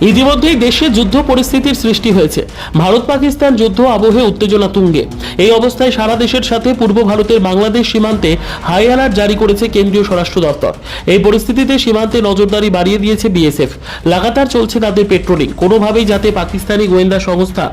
ইতিমধ্যেই দেশে যুদ্ধ পরিস্থিতির সৃষ্টি হয়েছে। ভারত পাকিস্তান যুদ্ধ আবহে উত্তেজনা তুঙ্গে। এই অবস্থায় সারা দেশের সাথে পূর্ব ভারতের বাংলাদেশ সীমান্তে হাই অ্যালার্ট জারি করেছে কেন্দ্রীয় স্বরাষ্ট্র দপ্তর। এই পরিস্থিতিতে সীমান্তে নজরদারি বাড়িয়ে দিয়েছে বিএসএফ। লাগাতার চলছে তাদের পেট্রোলিং কোনোভাবেই যাতে পাকিস্তানি গোয়েন্দা সংস্থা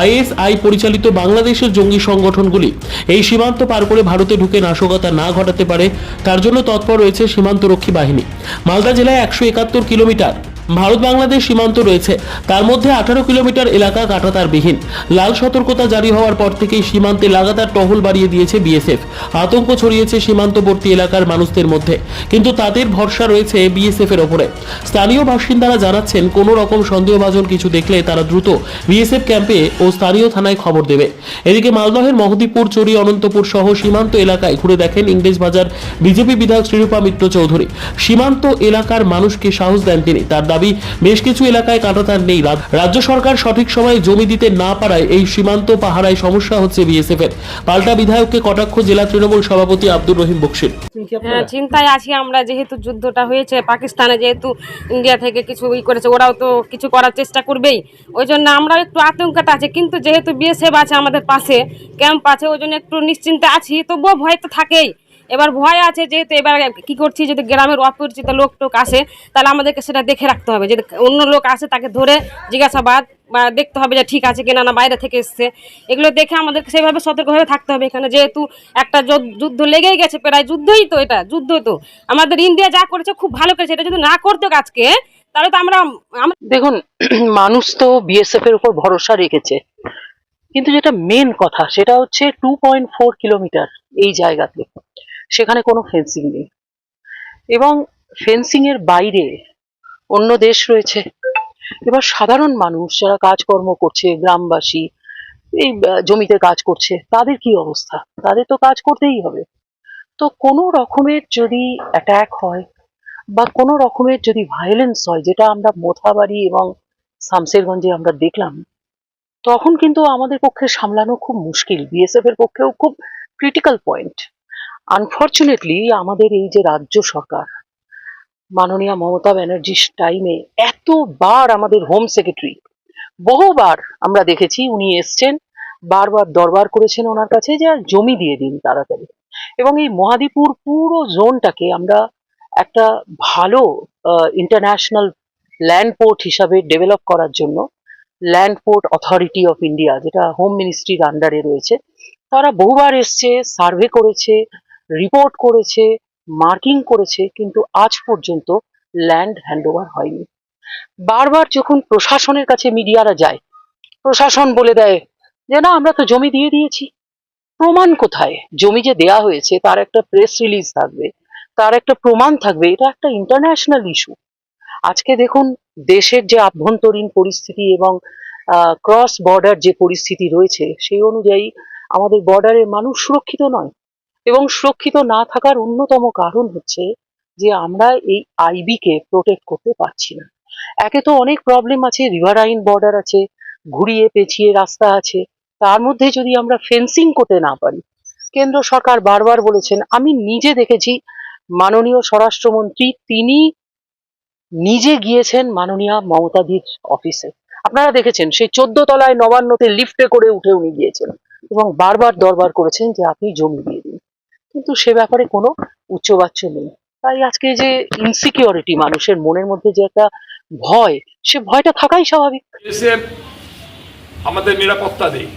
আইএসআই পরিচালিত বাংলাদেশের জঙ্গি সংগঠনগুলি এই সীমান্ত পার করে ভারতে ঢুকে নাশকতা না ঘটাতে পারে, তার জন্য তৎপর রয়েছে সীমান্তরক্ষী বাহিনী। মালদা জেলায় একশো একাত্তর কিলোমিটার ভারত বাংলাদেশ সীমান্ত রয়েছে। তার মধ্যে আঠারো কিলোমিটার এলাকা কাটাতারবিহীন। লাল সতর্কতা জারি হওয়ার পর থেকেই সীমান্তে লাগাতার টহল বাড়িয়ে দিয়েছে বিএসএফ। আতঙ্ক ছড়িয়েছে সীমান্তবর্তী এলাকার মানুষদের মধ্যে। কিন্তু তাদের ভরসা রয়েছে বিএসএফ এর ওপরে। স্থানীয় বাসিন্দারা জানাচ্ছেন, কোনো রকম সন্দেহভাজন কিছু দেখলে তারা দ্রুত বিএসএফ ক্যাম্পে ও স্থানীয় থানায় খবর দেবে। এদিকে মালদহের মহদীপুর, চরি, অনন্তপুর সহ সীমান্ত এলাকায় ঘুরে দেখেন ইংরেজ বাজার বিজেপি বিধায়ক শ্রীরূপা মিত্র চৌধুরী। সীমান্ত এলাকার মানুষকে সাহস দেন তিনি। তার দাবি, বেশ কিছু এলাকায় কাঁটাতার নেই। রাজ- রাজ্য সরকার সঠিক সময়ে জমি দিতে না পারায় এই সীমান্ত পাহারায় সমস্যা হচ্ছে বিএসএফ এর পাল্টা বিধায়ককে কটাক্ষ জেলা তৃণমূল সভাপতি আব্দুর রহিম বক্সির। হ্যাঁ চিন্তায় আছি আমরা, যেহেতু যুদ্ধটা হয়েছে, পাকিস্তানে যেহেতু ইন্ডিয়া থেকে কিছু ই করেছে, ওরাও তো কিছু করার চেষ্টা করবেই। ওই জন্য আমরা একটু আতঙ্কটা আছে, কিন্তু যেহেতু বিএসএফ আছে আমাদের পাশে, ক্যাম্প আছে, ওই জন্য একটু নিশ্চিন্তে আছি, তবুও ভয় তো থাকেই। এবার ভয় আছে যেহেতু এবার কি করছি, যদি গ্রামের অপরিচিত লোক টোক আসে, তাহলে আমাদেরকে সেটা দেখে রাখতে হবে। যদি অন্য লোক আসে তাকে ধরে জিজ্ঞাসাবাদ বা দেখতে হবে যে ঠিক আছে কিনা না, বাইরে থেকে এসছে। এগুলো দেখে আমাদেরকে সেভাবে সতর্কভাবে থাকতে হবে এখানে। যেহেতু একটা যুদ্ধ- লেগেই গেছে প্রায়, যুদ্ধই তো এটা, যুদ্ধ তো। আমাদের ইন্ডিয়া যা করেছে, খুব ভালো করেছে। এটা যদি না করতো আজকে, তাহলে তো আমরা দেখুন, মানুষ তো বিএসএফ এর উপর ভরসা রেখেছে। কিন্তু যেটা মেন কথা, সেটা হচ্ছে টু পয়েন্ট ফোর কিলোমিটার এই জায়গাতে। সেখানে কোনো ফেন্সিং নেই। এবং ফেন্সিং এর বাইরে অন্য দেশ রয়েছে। এবার সাধারণ মানুষ যারা কাজকর্ম করছে, গ্রামবাসী, এই জমিতে কাজ করছে, তাদের কি অবস্থা? তাদের তো কাজ করতেই হবে। তো কোনো রকমের যদি অ্যাটাক হয় বা কোনো রকমের যদি ভায়োলেন্স হয়, যেটা আমরা মোথাবাড়ি এবং শামসেরগঞ্জে আমরা দেখলাম, তখন কিন্তু আমাদের পক্ষে সামলানো খুব মুশকিল। বিএসএফ এর পক্ষেও খুব ক্রিটিক্যাল পয়েন্ট আনফর্চুনেটলি আমাদের এই যে রাজ্য সরকার, মাননীয় মমতা ব্যানার্জির টাইমে এতবার আমাদের হোম সেক্রেটারি বহুবার আমরা দেখেছি উনি এসছেন, বারবার দরবার করেছেন ওনার কাছে যে জমি দিয়ে দিন তাড়াতাড়ি। এবং এই মহাদীপুর পুরো জোনটাকে আমরা একটা ভালো ইন্টারন্যাশনাল ল্যান্ড পোর্ট হিসাবে ডেভেলপ করার জন্য land port authority of India যেটা হোম মিনিস্ট্রির আন্ডারে রয়েছে, তারা বহুবার এসছে সার্ভে করেছে রিপোর্ট করেছে মার্কিং করেছে, কিন্তু আজ পর্যন্ত ল্যান্ড হ্যান্ডওভার হয়নি। বারবার যখন প্রশাসনের কাছে মিডিয়ারা যায়, প্রশাসন বলে দেয় যে, না, আমরা তো জমি দিয়ে দিয়েছি। প্রমাণ কোথায়? জমি যে দেয়া হয়েছে, তার একটা প্রেস রিলিজ থাকবে, তার একটা প্রমাণ থাকবে, এটা একটা ইন্টারন্যাশনাল ইস্যু আজকে দেখুন, দেশের যে আভ্যন্তরীণ পরিস্থিতি এবং ক্রস বর্ডার যে পরিস্থিতি রয়েছে, সেই অনুযায়ী আমাদের বর্ডারের মানুষ সুরক্ষিত নয়। এবং সুরক্ষিত না থাকার অন্যতম কারণ হচ্ছে যে আমরা এই আইবি কে প্রোটেক্ট করতে পারছি না। একে তো অনেক প্রবলেম আছে রিভার আইন বর্ডার আছে, ঘুরিয়ে পেঁচিয়ে রাস্তা আছে। তার মধ্যে যদি আমরা ফেন্সিং করতে না পারি, কেন্দ্র সরকার বারবার বলেছেন, আমি নিজে দেখেছি, মাননীয় স্বরাষ্ট্রমন্ত্রী তিনি নিজে গিয়েছেন মাননীয় মমতাদির অফিসে আপনারা দেখেছেন, সেই চোদ্দ তলায় নবান্নতে লিফটে করে উঠে উনি গিয়েছেন এবং বারবার দরবার করেছেন যে আপনি জমি কিন্তু সে ব্যাপারে কোনো উচ্চবাচ্য নেই। তাই আজকে যে ইনসিকিউরিটি মানুষের মনের মধ্যে যে একটা ভয়, সে ভয়টা থাকাই স্বাভাবিক। আমাদের নিরাপত্তা দেয়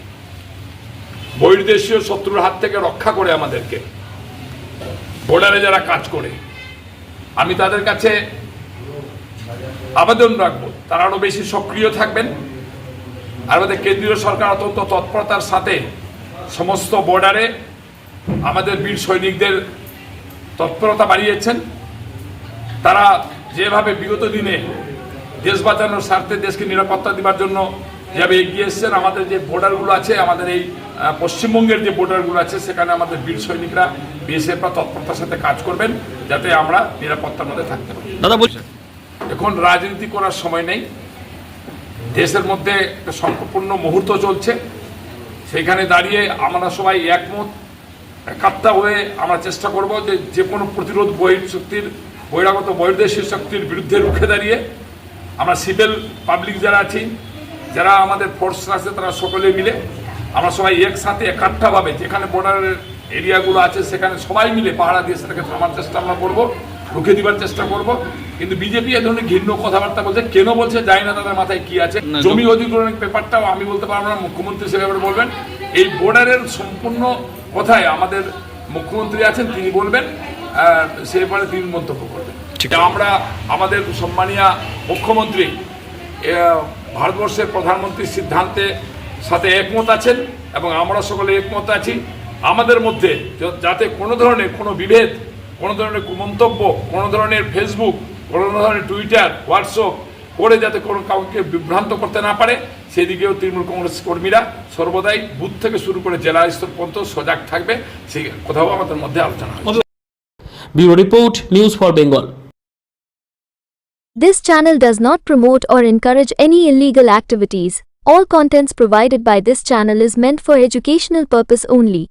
বহির্দেশীয় শত্রুর হাত থেকে রক্ষা করে আমাদেরকে। বর্ডারে যারা কাজ করে, আমি তাদের কাছে আবেদন রাখব। তারা আরও বেশি সক্রিয় থাকবেন। আর আমাদের কেন্দ্রীয় সরকার অত্যন্ত তৎপরতার সাথে সমস্ত বর্ডারে আমাদের বীর সৈনিকদের তৎপরতা বাড়িয়েছেন। তারা যেভাবে বিগত দিনে দেশ বাঁচানোর স্বার্থে দেশকে নিরাপত্তা দেওয়ার জন্য যেভাবে এগিয়ে এসছেন আমাদের যে বর্ডারগুলো আছে আমাদের এই পশ্চিমবঙ্গের যে বর্ডারগুলো আছে সেখানে আমাদের বীর সৈনিকরা বিএসএফরা তৎপরতার সাথে কাজ করবেন যাতে আমরা নিরাপত্তার মধ্যে থাকতে পারি। দাদা বলছেন। এখন রাজনীতি করার সময় নেই। দেশের মধ্যে একটা সংকটপূর্ণ মুহূর্ত চলছে। সেখানে দাঁড়িয়ে আমরা সবাই একমত একাত্তা হয়ে আমরা চেষ্টা করব যে যে কোনো প্রতিরোধ বহির শক্তির বহিরাগত বহির্দেশীয় শক্তির বিরুদ্ধে রুখে দাঁড়িয়ে আমরা সিভিল পাবলিক যারা আছি যারা আমাদের ফোর্স আছে তারা সকলে মিলে আমরা সবাই একসাথে একাঠ্ঠাভাবে যেখানে বর্ডারের এরিয়াগুলো আছে সেখানে সবাই মিলে পাহারা দিয়ে সেটাকে থামার চেষ্টা আমরা করব রুখে দিবার চেষ্টা করব। কিন্তু বিজেপি এ ধরনের ঘৃণ্য কথাবার্তা বলছে কেন বলছে জানি না তাদের মাথায় কি আছে। জমি অধিগ্রহণের ব্যাপারটাও আমি বলতে পারব না মুখ্যমন্ত্রী সে ব্যাপারে বলবেন। এই বর্ডারের সম্পূর্ণ কথায় আমাদের মুখ্যমন্ত্রী আছেন তিনি বলবেন সে ব্যাপারে তিনি মন্তব্য করবেন। আমরা আমাদের সম্মানীয় মুখ্যমন্ত্রী ভারতবর্ষের প্রধানমন্ত্রীর সিদ্ধান্তে সাথে একমত আছেন এবং আমরা সকলে একমত আছি। আমাদের মধ্যে যাতে কোনো ধরনের কোনো বিভেদ কোনো ধরনের মন্তব্য কোনো ধরনের ফেসবুক কোনো ধরনের টুইটার হোয়াটসঅ্যাপ করে যাতে কোনো কাউকে বিভ্রান্ত করতে না পারে সেদিকেও তৃণমূল কংগ্রেস কর্মীরা সর্বদাই বুথ থেকে শুরু করে জেলা স্তর পর্যন্ত সজাগ থাকবে সেই কথাও আমাদের মধ্যে আলোচনা হবে bureau report news for Bengal This channel does not promote or encourage any illegal activities. All contents provided by this channel is meant for educational purpose only.